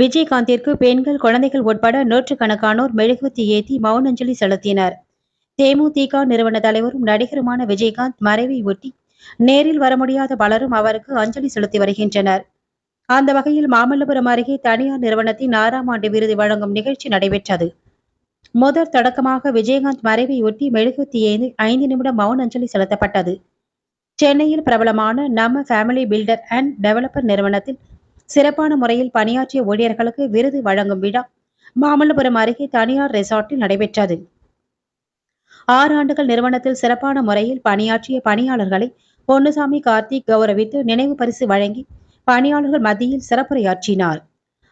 விஜயகாந்திற்கு பெண்கள் குழந்தைகள் உட்பட நூற்றுக்கணக்கானோர் மெழுகுத்தி ஏத்தி மௌனஞ்சலி செலுத்தினர். தேமுதிக நிறுவன தலைவரும் நடிகருமான விஜயகாந்த் மறைவை ஒட்டி நேரில் வர முடியாத பலரும் அவருக்கு அஞ்சலி செலுத்தி வருகின்றனர். அந்த வகையில் மாமல்லபுரம் அருகே தனியார் நிறுவனத்தின் ஆறாம் ஆண்டு விருது வழங்கும் நிகழ்ச்சி நடைபெற்றது. முதற் தொடக்கமாக விஜயகாந்த் மறைவை ஒட்டி மெழுகுத்தி ஏந்தி ஐந்து நிமிடம் மௌன அஞ்சலி செலுத்தப்பட்டது. சென்னையில் பிரபலமான நம்ம ஃபேமிலி பில்டர் அண்ட் டெவலப்பர் நிறுவனத்தில் சிறப்பான முறையில் பணியாற்றிய ஊழியர்களுக்கு விருது வழங்கும் விழா மாமல்லபுரம் அருகே தனியார் ரெசார்ட்டில் நடைபெற்றது. ஆறு ஆண்டுகள் நிறுவனத்தில் சிறப்பான முறையில் பணியாற்றிய பணியாளர்களை பொன்னுசாமி கார்த்திக் கௌரவித்து நினைவு பரிசு வழங்கி பணியாளர்கள் மத்தியில் சிறப்புரையாற்றினார்.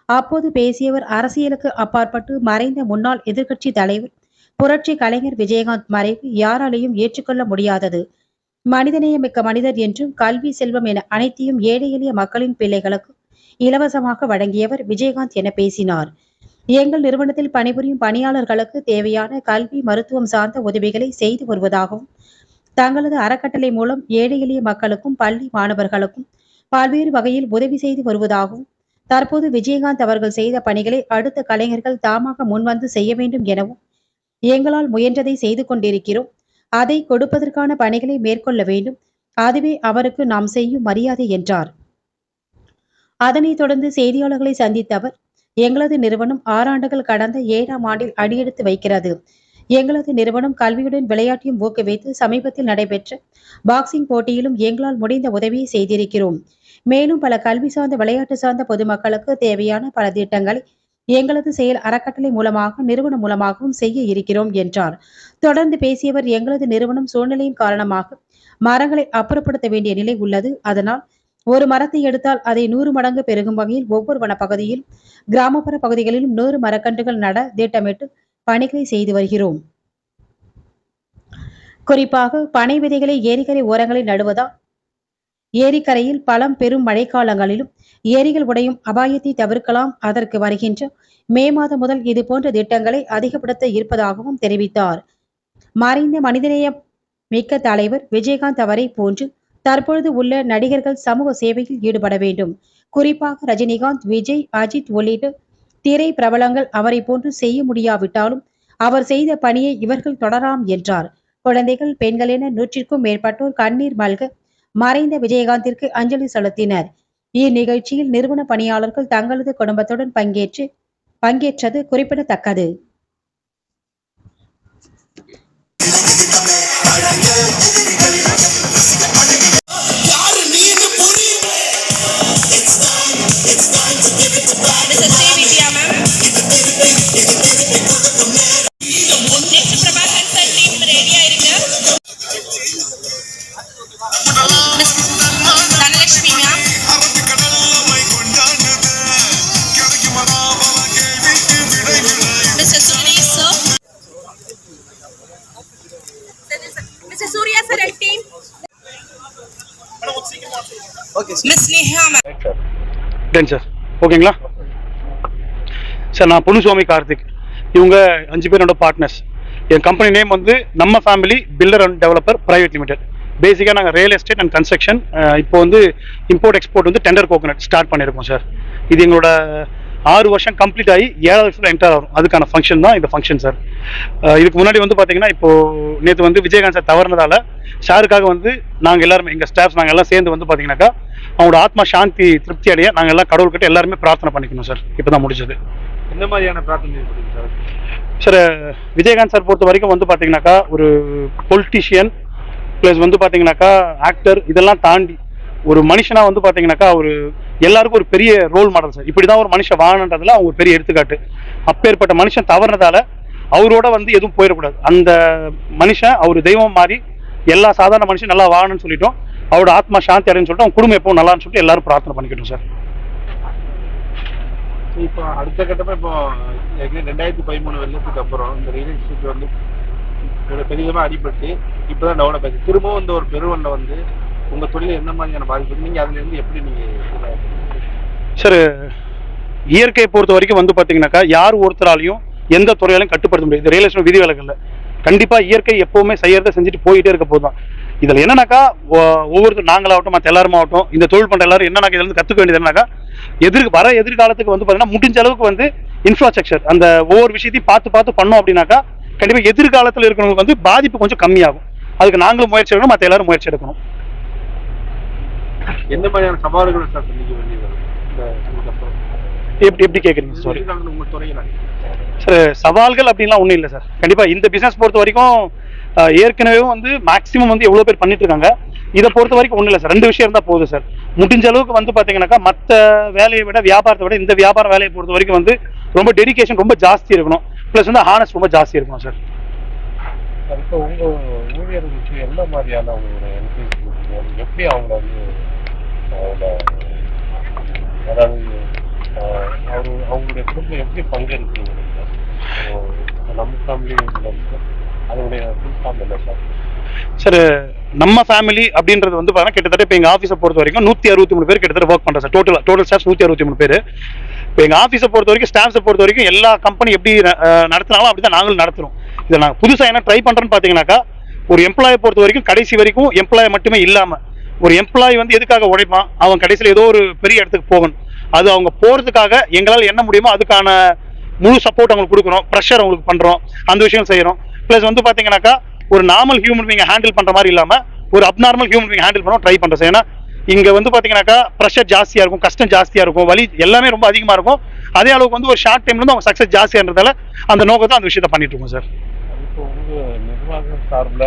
அப்போது பேசியவர் அரசியலுக்கு அப்பாற்பட்டு மறைந்த முன்னாள் எதிர்க்கட்சி தலைவர் புரட்சி கலைஞர் விஜயகாந்த் மறைவு யாராலையும் ஏற்றுக்கொள்ள முடியாதது. மனிதநேயமிக்க மனிதர் என்றும் கல்வி செல்வம் என அனைத்தையும் ஏழை எளிய மக்களின் பிள்ளைகளுக்கு இலவசமாக வழங்கியவர் விஜயகாந்த் என பேசினார். எங்கள் நிறுவனத்தில் பணிபுரியும் பணியாளர்களுக்கு தேவையான கல்வி மருத்துவம் சார்ந்த உதவிகளை செய்து வருவதாகவும் தங்களது அறக்கட்டளை மூலம் ஏழை எளிய மக்களுக்கும் பள்ளி மாணவர்களுக்கும் பல்வேறு வகையில் உதவி செய்து வருவதாகவும் தற்போது விஜயகாந்த் அவர்கள் செய்த பணிகளை அடுத்த கலைஞர்கள் தாமாக முன்வந்து செய்ய வேண்டும் எனவும் எங்களால் முயன்றதை செய்து கொண்டிருக்கிறோம். அதை கொடுப்பதற்கான பணிகளை மேற்கொள்ள வேண்டும். அதுவே அவருக்கு நாம் செய்யும் மரியாதை என்றார். அதனைத் தொடர்ந்து செய்தியாளர்களை சந்தித்த அவர் எங்களது நிறுவனம் ஆறாண்டுகள் கடந்த ஏழாம் ஆண்டில் அடியெடுத்து வைக்கிறது. எங்களது நிறுவனம் கல்வியுடன் விளையாட்டையும் ஊக்குவித்து சமீபத்தில் நடைபெற்ற பாக்ஸிங் போட்டியிலும் எங்களால் முடிந்த உதவியை செய்திருக்கிறோம். மேலும் பல கல்வி சார்ந்த விளையாட்டு சார்ந்த பொதுமக்களுக்கு தேவையான பல திட்டங்களை எங்களது செயல் அறக்கட்டளை மூலமாக நிறுவனம் மூலமாகவும் செய்ய இருக்கிறோம் என்றார். தொடர்ந்து பேசியவர் எங்களது நிறுவனம் சூழ்நிலையின் காரணமாக மரங்களை அப்புறப்படுத்த வேண்டிய நிலை உள்ளது. அதனால் ஒரு மரத்தை எடுத்தால் அதை நூறு மடங்கு பெருகும் வகையில் ஒவ்வொரு வனப்பகுதியில் கிராமப்புற பகுதிகளிலும் நூறு மரக்கன்றுகள் நட திட்டமிட்டு பணிகளை செய்து வருகிறோம். குறிப்பாக பனை விதைகளை ஏரிக்கரை ஓரங்களில் நடுவதால் ஏரிக்கரையில் பலம் பெரும் மழைக்காலங்களிலும் ஏரிகள் உடையும் அபாயத்தை தவிர்க்கலாம் அதற்கு வருகின்ற மே மாதம் முதல் இது போன்ற திட்டங்களை அதிகப்படுத்த இருப்பதாகவும் தெரிவித்தார். மறைந்த மனிதநேய மிக்க தலைவர் விஜயகாந்த் அவரை போன்று தற்பொழுது உள்ள நடிகர்கள் சமூக சேவையில் ஈடுபட வேண்டும். குறிப்பாக ரஜினிகாந்த் விஜய் அஜித் உள்ளிட்ட திரை பிரபலங்கள் அவரை போன்று செய்ய முடியாவிட்டாலும் அவர் செய்த பணியை இவர்கள் தொடரலாம் என்றார். குழந்தைகள் பெண்கள் என நூற்றிற்கும் மேற்பட்டோர் கண்ணீர் மல்க மறைந்த விஜயகாந்திற்கு அஞ்சலி செலுத்தினர். இந்நிகழ்ச்சியில் நிறுவன பணியாளர்கள் தங்களது குடும்பத்துடன் பங்கேற்று பங்கேற்றது குறிப்பிடத்தக்கது. Ton sir. ஓகேங்களா? சார் நான் பொன்னுசுவாமி கார்த்திக். இவங்க அஞ்சு பேரோட பார்ட்னர்ஸ் என் கம்பெனி நேம் வந்து நம்ம family builder and developer private limited பேசிக்காக நாங்கள் ரியல் எஸ்டேட் அண்ட் கன்ஸ்ட்ரக்ஷன் இப்போ வந்து இம்போர்ட் எக்ஸ்போர்ட் வந்து டெண்டர் கோகனட் ஸ்டார்ட் பண்ணியிருக்கோம் சார் இது எங்களோட ஆறு வருஷம் கம்ப்ளீட் ஆகி ஏழாவது வருஷத்தில் என்டர் ஆகும். அதுக்கான ஃபங்க்ஷன் தான் இந்த ஃபங்க்ஷன் சார் இதுக்கு முன்னாடி வந்து பார்த்தீங்கன்னா இப்போ நேற்று வந்து விஜயகாந்த் சார் தவறுனதால சாருக்காக வந்து நாங்கள் எல்லாருமே எங்கள் ஸ்டாஃப்ஸ் நாங்கள் எல்லாம் சேர்ந்து வந்து பார்த்தீங்கன்னாக்கா அவங்களோட ஆத்மா சாந்தி திருப்தி அடைய நாங்கள் எல்லாம் கடவுள்கிட்ட எல்லாருமே பிரார்த்தனை பண்ணிக்கணும் சார் இப்போ தான் முடிச்சது எந்த மாதிரியான பிரார்த்தனை சார் சார் விஜயகாந்த் சார் பொறுத்த வரைக்கும் வந்து பார்த்தீங்கன்னாக்கா ஒரு பொலிட்டிஷியன் ப்ளஸ் வந்து பார்த்தீங்கன்னாக்கா ஆக்டர் இதெல்லாம் தாண்டி ஒரு மனுஷனா வந்து பார்த்தீங்கன்னாக்கா ஒரு எல்லாருக்கும் ஒரு பெரிய ரோல் மாடல் சார் இப்படி தான் ஒரு மனுஷன் வாழன்றதுல அவங்க ஒரு பெரிய எடுத்துக்காட்டு. அப்பேற்பட்ட மனுஷன் தவறுனதால அவரோட வந்து எதுவும் போயிடக்கூடாது. அந்த மனுஷன் அவர் தெய்வம் மாதிரி எல்லா சாதாரண மனுஷன் நல்லா வாழணும்னு சொல்லிட்டோம். அவரோட ஆத்மா சாந்தி அடைன்னு சொல்லிட்டு அவங்க குடும்பம் எப்பவும் நல்லான்னு சொல்லிட்டு எல்லாரும் பிரார்த்தனை பண்ணிக்கிட்டோம் சார் இப்போ அடுத்த கட்டமா இப்போ ரெண்டாயிரத்தி பதிமூணு வருஷத்துக்கு அப்புறம் இந்த ரியல் எஸ்டேட் வந்து ஒரு அடிபட்டு இப்பதான் டெவலப் ஆச்சு திரும்பவும் இந்த ஒரு பெருவெள்ள வந்து உங்க தொழில் என்ன மாதிரியான பாதிப்பு நீங்க அதுல இருந்து எப்படி நீங்க சார் இயற்கையை பொறுத்த வரைக்கும் வந்து பார்த்தீங்கன்னாக்கா யார் ஒருத்தராலையும் எந்த துறையாலையும் கட்டுப்படுத்த முடியாது. ரியல் எஸ்டேட் விதிவிலக்கல்ல கண்டிப்பாக இயற்கை எப்பவுமே செய்யறதை செஞ்சுட்டு போயிட்டே இருக்க போதும் இதில் என்னன்னாக்கா ஒ- ஒவ்வொருத்தர் நாங்களாகட்டும் மற்ற எல்லாரும் ஆகட்டும் இந்த தொழில் பண்ணுற எல்லாரும் என்னன்னாக்கா இதுல இருந்து கற்றுக்க வேண்டியது என்னன்னாக்கா எதிர் வர எதிர்காலத்துக்கு வந்து பார்த்தீங்கன்னா முடிஞ்ச அளவுக்கு வந்து இன்ஃப்ராஸ்ட்ரக்சர் அந்த ஒவ்வொரு விஷயத்தையும் பார்த்து பார்த்து பண்ணோம் அப்படின்னாக்கா கண்டிப்பாக எதிர்காலத்தில் இருக்கிறவங்களுக்கு வந்து பாதிப்பு கொஞ்சம் கம்மியாகும். அதுக்கு நாங்களும் முயற்சி எடுக்கணும் மற்ற எல்லாரும் முயற்சி எடுக்கணும். எந்த மாதிரியான சவால்களை சார் சந்திக்க வேண்டியது எப்படி எப்படி கேட்குறீங்க சாரி சார் சவால்கள் அப்படின்லாம் ஒன்றும் இல்லை சார் கண்டிப்பாக இந்த பிஸ்னஸ் பொறுத்த வரைக்கும் ஏற்கனவே வந்து மேக்ஸிமம் வந்து எவ்வளோ பேர் பண்ணிட்டு இருக்காங்க. இதை பொறுத்த வரைக்கும் ஒன்றும் இல்லை சார் ரெண்டு விஷயம் இருந்தால் போதும் சார் முடிஞ்ச அளவுக்கு வந்து பார்த்தீங்கன்னாக்கா மற்ற வேலையை விட வியாபாரத்தை விட இந்த வியாபார வேலையை பொறுத்த வரைக்கும் வந்து ரொம்ப டெடிகேஷன் ரொம்ப ஜாஸ்தி இருக்கணும். ப்ளஸ் வந்து ஹானஸ் ரொம்ப ஜாஸ்தி இருக்கணும் சார் இப்போ உங்க ஊழியர்களுக்கு எந்த மாதிரியான உங்களோட என்கரேஜ் எப்படி அவங்கள வந்து அவங்கள அதாவது அவர் அவரு அவங்களுடைய குடும்பம் எப்படி பங்கெடுக்கிறீங்க நீங்க? அஹ், நம்ம ஃபேமிலி அதனுடைய ஃபுல் ஃபார்ம் என்ன சார் சார் நம்ம ஃபேமிலி அப்படின்றது வந்து பார்த்தீங்கன்னா கிட்டத்தட்ட இப்போ எங்கள் ஆஃபீஸை பொறுத்த வரைக்கும் நூற்றி அறுபத்தி மூணு பேர் கிட்டத்தட்ட ஒர்க் பண்ணுறோம் சார் டோட்டல் டோட்டல் ஸ்டாஃப் நூற்றி அறுபத்தி மூணு பேர். இப்போ எங்கள் ஆஃபீஸை பொறுத்த வரைக்கும் ஸ்டாஃப்ஸை பொறுத்த வரைக்கும் எல்லா கம்பெனி எப்படி நடத்தினாலும் நடத்துனாலும் அப்படி தான் நாங்களும் நடத்துகிறோம் இதை நாங்கள் புதுசாக என்ன ட்ரை பண்ணுறோன்னு பார்த்தீங்கன்னாக்கா ஒரு எம்ப்ளாயை பொறுத்த வரைக்கும் கடைசி வரைக்கும் எம்ப்ளாய் மட்டுமே இல்லாமல் ஒரு எம்ப்ளாய் வந்து எதுக்காக உழைப்பான்? அவன் கடைசியில் ஏதோ ஒரு பெரிய இடத்துக்கு போகணும். அது அவங்க போகிறதுக்காக எங்களால் என்ன முடியுமோ அதுக்கான முழு சப்போர்ட் அவங்களுக்கு கொடுக்குறோம் ப்ரெஷர் அவங்களுக்கு பண்ணுறோம் அந்த விஷயம் செய்கிறோம் ப்ளஸ் வந்து பார்த்தீங்கன்னாக்கா ஒரு நார்மல் ஹியூமன் பீங்க ஹேண்டில் பண்ணுற மாதிரி இல்லாமல் ஒரு அப்நார்மல் ஹியூமன் பீங் ஹேண்டில் பண்ண ட்ரை பண்ணுறோம் சார். ஏன்னா இங்கே வந்து பார்த்தீங்கன்னாக்கா ப்ரெஷர் ஜாஸ்தியாக இருக்கும் கஷ்டம் ஜாஸ்தியாக இருக்கும் வலி எல்லாமே ரொம்ப அதிகமாக இருக்கும். அதே அளவுக்கு வந்து ஒரு ஷார்ட் டைம்ல இருந்து அவங்க சக்ஸஸ் ஜாஸ்தியான்றதால அந்த நோக்கத்தை அந்த விஷயத்தை பண்ணிட்டு இருக்கோம் சார். நிர்வாகம் சார்பில்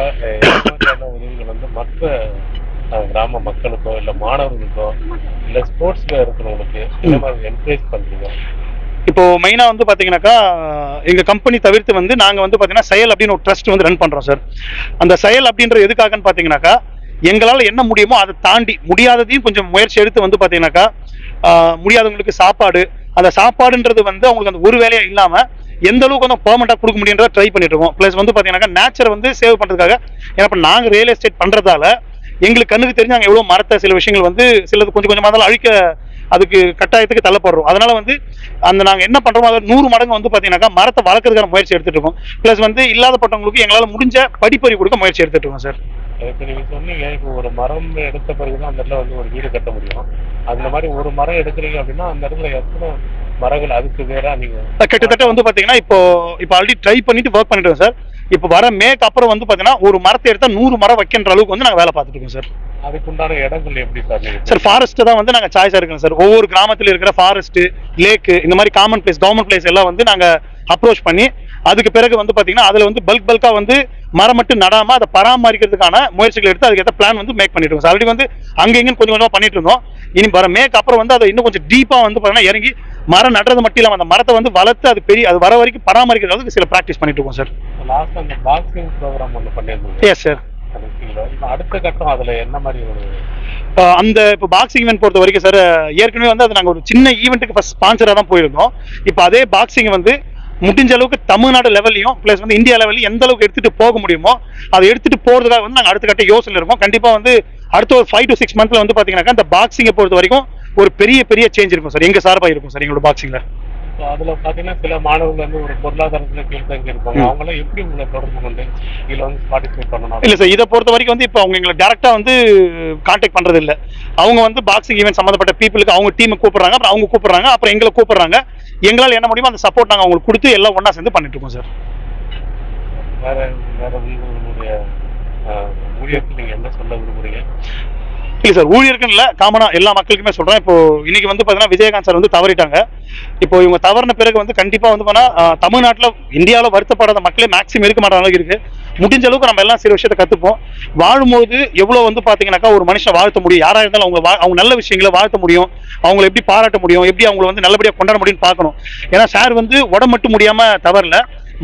உதவிகள் வந்து மற்ற கிராம மக்களுக்கோ இல்லை மாணவர்களுக்கோ இல்லை ஸ்போர்ட்ஸ்ல இருக்கிறவங்களுக்கு என்கரேஜ் பண்றீங்க. இப்போ மெயினாக வந்து பார்த்தீங்கன்னாக்கா எங்கள் கம்பெனி தவிர்த்து வந்து நாங்கள் வந்து பாத்தீங்கன்னா செயல் அப்படின்னு ஒரு ட்ரஸ்ட் வந்து ரன் பண்ணுறோம் சார் அந்த செயல் அப்படின்ற எதுக்காகன்னு பாத்தீங்கன்னாக்கா எங்களால் என்ன முடியுமோ அதை தாண்டி முடியாததையும் கொஞ்சம் முயற்சி எடுத்து வந்து பார்த்தீங்கன்னாக்கா முடியாதவங்களுக்கு சாப்பாடு அந்த சாப்பாடுன்றது வந்து அவங்களுக்கு அந்த ஒரு வேலையா இல்லாமல் எந்த அளவுக்கு வந்து பெர்மனெண்ட்டாக கொடுக்க முடியுன்றத ட்ரை பண்ணிட்டு இருக்கோம். ப்ளஸ் வந்து பார்த்தீங்கன்னாக்கா நேச்சரை வந்து சேவ் பண்ணுறதுக்காக ஏன்னா இப்போ நாங்கள் ரியல் எஸ்டேட் பண்ணுறதால எங்களுக்கு கண்ணுக்கு தெரிஞ்சு நாங்கள் எவ்வளோ மரத்தை சில விஷயங்கள் வந்து சிலது கொஞ்சம் கொஞ்சமாக அழிக்க அதுக்கு கட்டாயத்துக்கு தள்ளப்படுறோம். அதனால வந்து அந்த நாங்கள் என்ன பண்ணுறோமோ அதை நூறு மடங்கு வந்து பார்த்தீங்கன்னாக்கா மரத்தை வளர்க்கறதுக்கான முயற்சி எடுத்துட்டு இருக்கோம். ப்ளஸ் வந்து இல்லாதப்பட்டவங்களுக்கு எங்களால் முடிஞ்ச படிப்பறி கொடுக்க முயற்சி எடுத்துட்டு இருக்கோம் சார். இப்போ நீங்க சொன்னீங்க இப்போ ஒரு மரம் எடுத்த பிறகுதான் அந்த இடத்துல வந்து ஒரு வீடு கட்ட முடியும். அந்த மாதிரி ஒரு மரம் எடுக்கிறீங்க அப்படின்னா அந்த இடத்துல எத்தனை மரங்கள் அதுக்கு வேற நீங்க கிட்டத்தட்ட வந்து பார்த்தீங்கன்னா இப்போ இப்போ ஆல்ரெடி ட்ரை பண்ணிட்டு ஒர்க் பண்ணிட்டு இருக்கோம் சார். இப்போ வர மேக் அப்புறம் வந்து பார்த்தீங்கன்னா ஒரு மரத்தை எடுத்தால் நூறு மரம் வைக்கின்ற அளவுக்கு வந்து நாங்கள் வேலை பார்த்துட்டு இருக்கோம் சார். அதுக்குண்டான இடங்கள் எப்படி சார் சார் ஃபாரஸ்ட் தான் வந்து நாங்கள் சாய்ஸாக இருக்கோம் சார். ஒவ்வொரு கிராமத்தில் இருக்கிற ஃபாரஸ்ட் லேக்கு இந்த மாதிரி காமன் பிளேஸ் கவர்மெண்ட் பிளேஸ் எல்லாம் வந்து நாங்கள் அப்ரோச் பண்ணி அதுக்கு பிறகு வந்து பார்த்தீங்கன்னா அதில் வந்து பல்க் பல்காக வந்து மரம் மட்டும் நடாமல் அதை பராமரிக்கிறதுக்கான முயற்சிகள் எடுத்து அதுக்கேற்ற பிளான் வந்து மேக் பண்ணிட்டு இருக்கோம் சார். ஆல்ரெடி வந்து அங்கே இங்கேயும் கொஞ்சம் கொஞ்சமாக பண்ணிட்டு இருந்தோம். இனி வர மேக் அப்புறம் வந்து அதை இன்னும் கொஞ்சம் டீப்பாக வந்து பார்த்தீங்கன்னா இறங்கி மரம் நடுறது மட்டும் இல்லாமல் அந்த மரத்தை வந்து வளர்த்து அது பெரிய அது வர வரைக்கும் பராமரிக்கிற அளவுக்கு சில ப்ராக்டிஸ் பண்ணிட்டு இருக்கோம் சார் லாஸ்ட் அந்த பாக்ஸிங் ப்ரோக்ராம் ஒன்று பண்ணியிருந்தீங்க. எஸ் சார் அடுத்த கட்டம் அதுல என்ன மாதிரி ஒரு அந்த இப்போ பாக்ஸிங் ஈவெண்ட் பொறுத்த வரைக்கும் சார் ஏற்கனவே வந்து அது நாங்கள் ஒரு சின்ன ஈவெண்ட்டுக்கு ஃபர்ஸ்ட் ஸ்பான்சராக தான் போயிருந்தோம். இப்போ அதே பாக்ஸிங் வந்து முடிஞ்ச அளவுக்கு தமிழ்நாடு லெவல்லையும் ப்ளஸ் வந்து இந்தியா லெவல்லையும் எந்த அளவுக்கு எடுத்துட்டு போக முடியுமோ அதை எடுத்துட்டு போறதுக்காக வந்து நாங்கள் அடுத்த கட்ட யோசனை இருக்கோம். கண்டிப்பாக வந்து அடுத்த ஒரு ஃபைவ் டு சிக்ஸ் மந்த்ல வந்து பார்த்தீங்கன்னாக்கா இந்த பாக்ஸிங்கை பொறுத்த வரைக்கும் ஒரு பெரிய பெரிய சேஞ்ச் இருக்கும் சார் எங்க சார்பாக இருக்கும் சார் எங்களோட பாக்ஸிங்கில் இப்போ அதுல பாத்தீங்கன்னா சில மாணவர்கள் வந்து ஒரு பொருளாதாரத்துல கீழ்த்தங்கி இருப்பாங்க. அவங்களாம் எப்படி உங்களை தொடர்பு கொண்டு இதுல வந்து பார்ட்டிசிபேட் பண்ணணும்? இல்ல சார் இதை பொறுத்த வரைக்கும் வந்து இப்போ அவங்க எங்களை டேரக்டா வந்து காண்டாக்ட் பண்றது இல்ல. அவங்க வந்து பாக்ஸிங் ஈவென்ட் சம்மந்தப்பட்ட பீப்புளுக்கு அவங்க டீமை கூப்பிடுறாங்க. அப்புறம் அவங்க கூப்பிடுறாங்க. அப்புறம் எங்களை கூப்பிடுறாங்க. எங்களால் என்ன முடியுமோ அந்த சப்போர்ட் நாங்கள் அவங்களுக்கு கொடுத்து எல்லாம் ஒண்ணா சேர்ந்து பண்ணிட்டு இருக்கோம் சார் வேற வேற உங்களுடைய ஊழியருக்கு நீங்க என்ன சொல்ல விரும்புறீங்க? இல்லை சார் ஊழியருக்குன்னு இல்லை காமனா எல்லா மக்களுக்குமே சொல்கிறேன் இப்போ இன்னைக்கு வந்து பார்த்தீங்கன்னா விஜயகாந்த் சார் வந்து தவறிட்டாங்க. இப்போ இவங்க தவறின பிறகு வந்து கண்டிப்பாக வந்து பார்த்தீங்கன்னா தமிழ்நாட்டில் இந்தியாவில் வருத்தப்படாத மக்களே மேக்ஸிமம் இருக்க மாட்டாங்க அளவுக்கு இருக்குது முடிஞ்ச அளவுக்கு நம்ம எல்லாம் சில விஷயத்தை கற்றுப்போம் வாழும்போது எவ்வளோ வந்து பார்த்தீங்கன்னாக்கா ஒரு மனுஷன் வாழ்த்த முடியும். யாராக இருந்தாலும் அவங்க வா- அவங்க நல்ல விஷயங்களை வாழ்த்த முடியும். அவங்களை எப்படி பாராட்ட முடியும்? எப்படி அவங்களை வந்து நல்லபடியாக கொண்டாட முடியும்னு பார்க்கணும். ஏன்னா சார் வந்து உடம்பு மட்டும் முடியாமல் தவறல.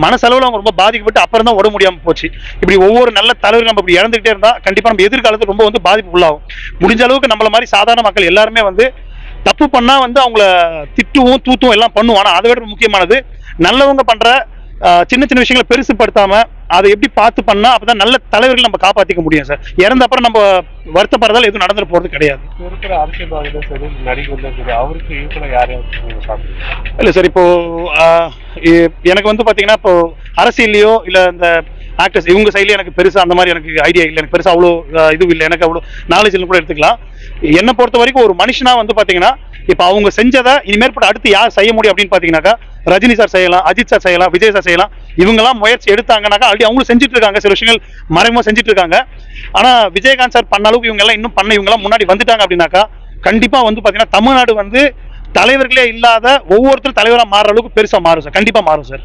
மனசளவில் அவங்க ரொம்ப பாதிக்கப்பட்டு அப்புறம் தான் உடம்பு முடியாமல் போச்சு. இப்படி ஒவ்வொரு நல்ல தலைவரும் நம்ம இப்படி இறந்துகிட்டே இருந்தால் கண்டிப்பாக நம்ம எதிர்காலத்துக்கு ரொம்ப வந்து பாதிப்பு உள்ளாகும். முடிஞ்ச அளவுக்கு நம்மள மாதிரி சாதாரண மக்கள் எல்லாருமே வந்து தப்பு பண்ணால் வந்து அவங்கள திட்டுவோம் தூத்துவோம் எல்லாம் பண்ணுவோம். ஆனால் அதை விட முக்கியமானது நல்லவங்க பண்ணுற சின்ன சின்ன விஷயங்களை பெருசுப்படுத்தாமல் அதை எப்படி பார்த்து பண்ணா அப்பதான் நல்ல தலைவர்கள் நம்ம காப்பாத்திக்க முடியும் சார். இறந்த அப்புறம் நம்ம வருத்தப்படுறதால எதுவும் நடந்துட்டு போறது கிடையாது. இருக்கிற அரசியல்வாதிகளும் சரி நடிகர்களும் சரி அவருக்கு இல்ல சார் இப்போ எனக்கு வந்து பாத்தீங்கன்னா இப்போ அரசியல்லையோ இல்ல இந்த ஆக்டர்ஸ் இவங்க சைட்லயும் எனக்கு பெருசா அந்த மாதிரி எனக்கு ஐடியா இல்லை. எனக்கு பெருசா அவ்வளோ ஆஹ், இது இல்லை. எனக்கு அவ்வளோ நாலேஜ் கூட எடுத்துக்கலாம். என்னை பொறுத்த வரைக்கும் ஒரு மனுஷனா வந்து பாத்தீங்கன்னா இப்போ அவங்க செஞ்சதை இனிமேற்பட்ட அடுத்து யார் செய்ய முடியும் அப்படின்னு பார்த்தீங்கன்னாக்கா ரஜினி சார் செய்யலாம் அஜித் சார் செய்யலாம் விஜய் சார் செய்யலாம். இவங்கெல்லாம் முயற்சி எடுத்தாங்கனாக்கா ஆல்ரெடி அவங்களும் செஞ்சுட்டு இருக்காங்க. சில விஷயங்கள் மறைமுக செஞ்சுட்டு இருக்காங்க. ஆனால் விஜயகாந்த் சார் பண்ண அளவுக்கு இவங்க எல்லாம் இன்னும் பண்ண இவங்கெல்லாம் முன்னாடி வந்துட்டாங்க அப்படின்னாக்கா கண்டிப்பாக வந்து பார்த்தீங்கன்னா தமிழ்நாடு வந்து தலைவர்களே இல்லாத ஒவ்வொருத்தரும் தலைவராக மாறுற அளவுக்கு பெருசாக மாறும் சார் கண்டிப்பாக மாறும் சார்